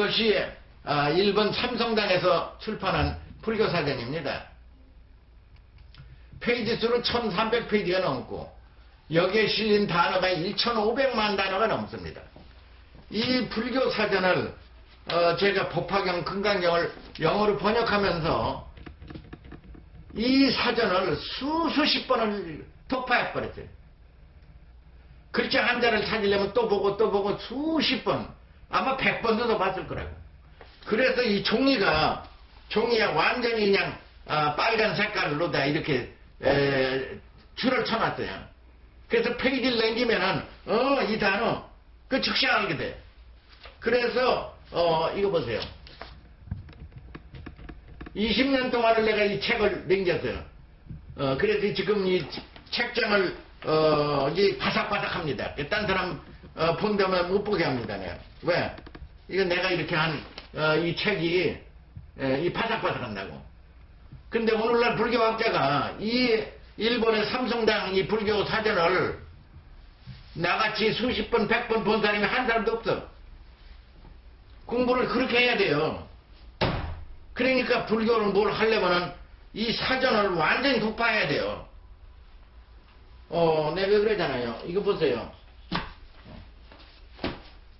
이것이 아, 일본 삼성당에서 출판한 불교 사전입니다. 페이지 수는 1300페이지가 넘고 여기에 실린 단어가 1500만 단어가 넘습니다. 이 불교 사전을 어, 제가 법화경, 금강경을 영어로 번역하면서 이 사전을 수수십 번을 독파해 버렸어요. 글자 한 자를 찾으려면 또 보고 또 보고 수십 번, 아마 백 번도 더 봤을 거라고. 그래서 이 종이가, 종이가 완전히 그냥 아, 빨간 색깔로 다 이렇게 에, 줄을 쳐놨어요. 그래서 페이지를 넘기면은, 어, 이 단어, 그 즉시 알게 돼. 그래서, 어, 이거 보세요. 20년 동안을 내가 이 책을 넘겼어요. 어, 그래서 지금 이 책장을, 어, 이 바삭바삭합니다. 딴 사람, 어, 본다면 못 보게 합니다, 내가. 왜? 이거 내가 이렇게 한, 어, 이 책이, 에, 이 바삭바삭한다고. 근데 오늘날 불교학자가 이 일본의 삼성당 이 불교 사전을 나같이 수십 번, 백 번 본 사람이 한 사람도 없어. 공부를 그렇게 해야 돼요. 그러니까 불교를 뭘 하려면은 이 사전을 완전히 독파해야 돼요. 어, 내가 그러잖아요. 이거 보세요.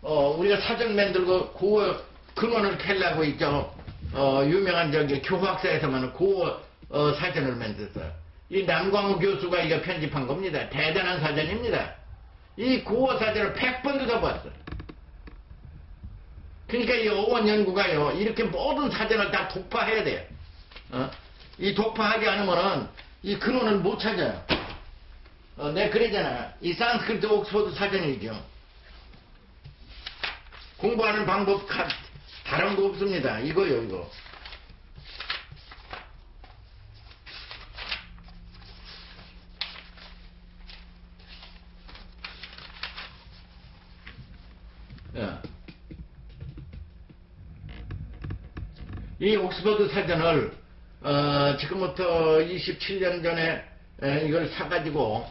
어, 우리가 사전 만들고 고 근원을 캘라고 있죠. 어, 유명한 저기 교학사에서만 고 어, 사전을 만들었어요. 이 남광우 교수가 이거 편집한 겁니다. 대단한 사전입니다. 이 고어 사전을 100번도 더 봤어요. 그러니까 이 어원 연구가요, 이렇게 모든 사전을 다 독파해야 돼요. 어? 이 독파하지 않으면은 이 근원을 못 찾아요. 어, 내가 그러잖아. 이 산스크리트 옥스퍼드 사전이죠. 공부하는 방법 가- 다른 거 없습니다. 이거요, 이거. 예. 이 옥스퍼드 사전을 어, 지금부터 27년 전에 에, 이걸 사가지고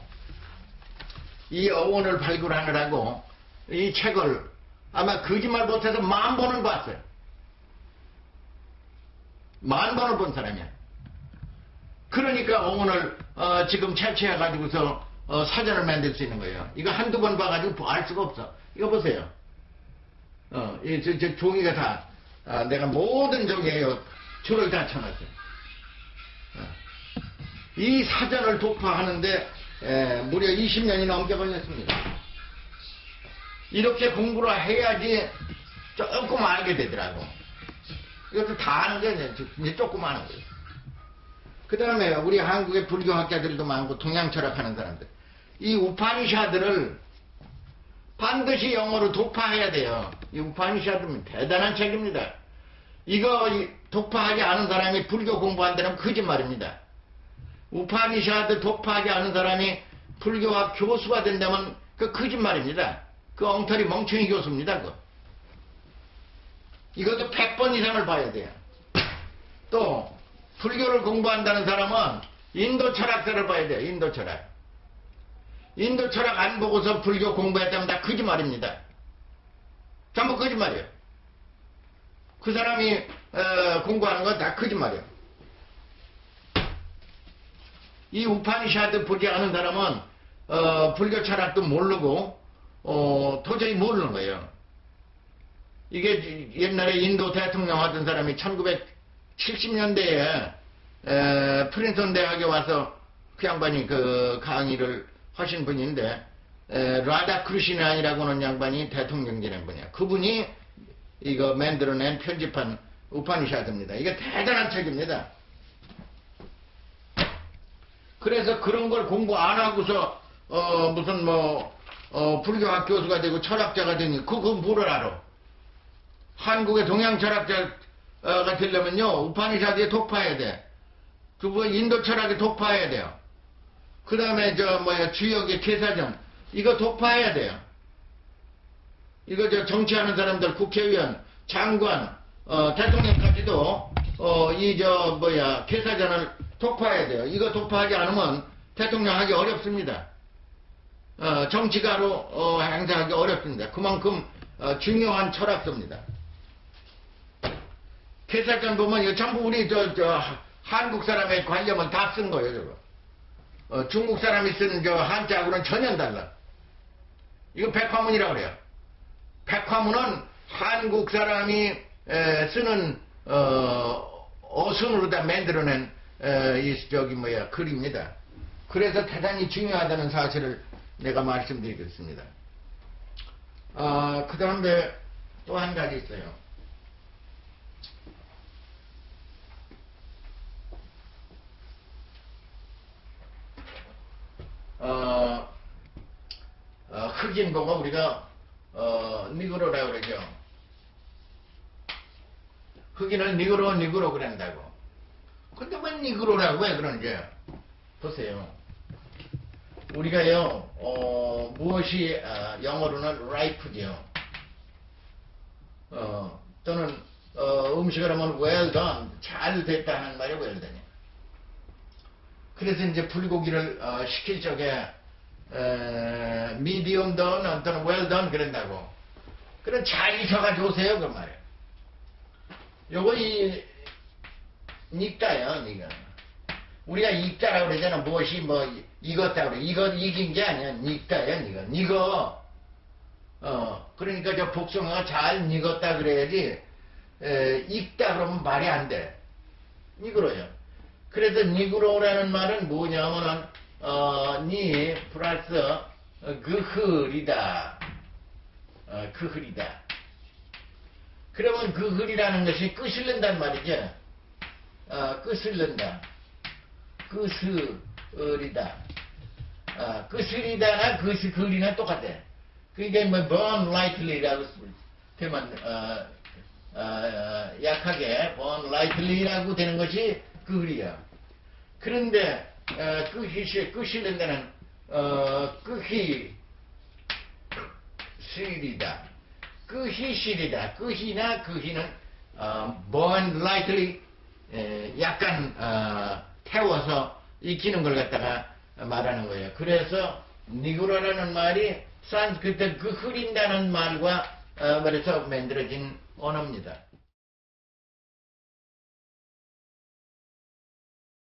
이 어원을 발굴하느라고 이 책을 아마 거짓말 못해서 만 번을 봤어요. 만 번을 본 사람이야. 그러니까 어원을 어, 지금 채취해가지고서 어, 사전을 만들 수 있는 거예요. 이거 한두 번 봐가지고 알 수가 없어. 이거 보세요. 어, 이, 저, 저 종이가 다, 아, 내가 모든 종이에요. 줄을 다 쳐놨어요. 어. 이 사전을 독파하는데, 에, 무려 20년이 넘게 걸렸습니다. 이렇게 공부를 해야지 조금 알게 되더라고. 이것도 다 아는 게 이제 조금 아는 거예요. 그 다음에 우리 한국의 불교학자들도 많고 동양 철학하는 사람들. 이 우파니샤드를 반드시 영어로 독파해야 돼요. 이 우파니샤드는 대단한 책입니다. 이거 이- 독파하지 않은 사람이 불교 공부한다면 거짓말입니다. 우파니샤드 독파하지 않은 사람이 불교학 교수가 된다면 그 거짓말입니다. 그 엉터리 멍청이 교수입니다. 그. 이것도 100번 이상을 봐야 돼요. 또 불교를 공부한다는 사람은 인도 철학서를 봐야 돼요. 인도 철학. 인도 철학 안 보고서 불교 공부했다면 다 거짓말입니다. 전부 거짓말이에요. 그 사람이 어, 공부하는 건 다 거짓말이에요. 이 우파니샤드 보지 않은 사람은 어, 불교 철학도 모르고 어, 도저히 모르는 거예요. 이게 옛날에 인도 대통령 하던 사람이 1970년대에 프린스턴 대학에 와서 그 양반이 그 강의를 하신 분인데 에, 라다 크루시나이라고 하는 양반이 대통령 지낸 분이야. 그분이 이거 만들어낸 편집한 우파니샤드입니다. 이게 대단한 책입니다. 그래서 그런 걸 공부 안 하고서 어, 무슨 뭐 어, 불교학 교수가 되고 철학자가 되니 그거 뭐를 알아? 한국의 동양 철학자가 되려면요 우파니샤드에 독파해야 돼. 그리고 인도 철학에 독파해야 돼요. 그 다음에 저 뭐야 주역의 계사전 이거 독파해야 돼요. 이거 저 정치하는 사람들 국회의원, 장관, 어, 대통령까지도 어, 이 저 뭐야 계사전을 독파해야 돼요. 이거 독파하지 않으면 대통령 하기 어렵습니다. 어, 정치가로 어, 행사하기 어렵습니다. 그만큼 어, 중요한 철학서입니다. 개사전 보면 전부 우리 저, 저 한국 사람의 관념을 다쓴 거예요, 저거. 어, 중국 사람이 쓰는 저 한자하고는 전혀 달라. 이거 백화문이라고 그래요. 백화문은 한국 사람이 에, 쓰는 어, 어순으로 다 만들어낸 에, 이 저기 뭐야 글입니다. 그래서 대단히 중요하다는 사실을 내가 말씀드리겠습니다. 아, 그 다음에 또 한 가지 있어요. 어, 어, 흑인 보고 우리가 어, 니그로라고 그러죠. 흑인을 니그로 니그로 그런다고. 근데 왜 니그로라고 왜 그러는지 보세요. 우리가요 어, 무엇이 아, 영어로는 ripe죠. 어, 또는 어, 음식을 하면 well done 잘 됐다는 말이 well done. 그래서 이제 불고기를 어, 시킬 적에 에, medium done 또는 well done 그런다고. 그럼 잘 익혀가지고 오세요 그 말이에요. 요거 이 익다요 이거. 우리가 익다라고 그러잖아. 무엇이 뭐 익었다 그래. 이거 익인 게 아니야. 익다야 이거. 익어. 어 그러니까 저 복숭아가 잘 익었다 그래야지 에, 익다 그러면 말이 안 돼. 이그러요. 그래서 니그로라는 말은 뭐냐면은 어, 니 플러스 어, 그 흐리다. 어, 그 흐리다. 그러면 그 흐리라는 것이 끄실른단 말이죠. 어, 끄실른다. 끄스리다. 어, 끄스리다나 끄스 그리나 똑같아. 그러니까 뭐 burn lightly라고 되면 어, 어, 어, 약하게 burn lightly라고 되는 것이 그 글이야. 그런데 어, 끄시 끄시는 데는 어, 끄히 실이다. 끄히 실이다. 끄히나 그히는 어, burn lightly 에, 약간 어, 태워서 익히는 걸 갖다가 말하는 거예요. 그래서 니그로라는 말이 산스크리트 그 흐린다는 말과 어, 말해서 만들어진 언어입니다.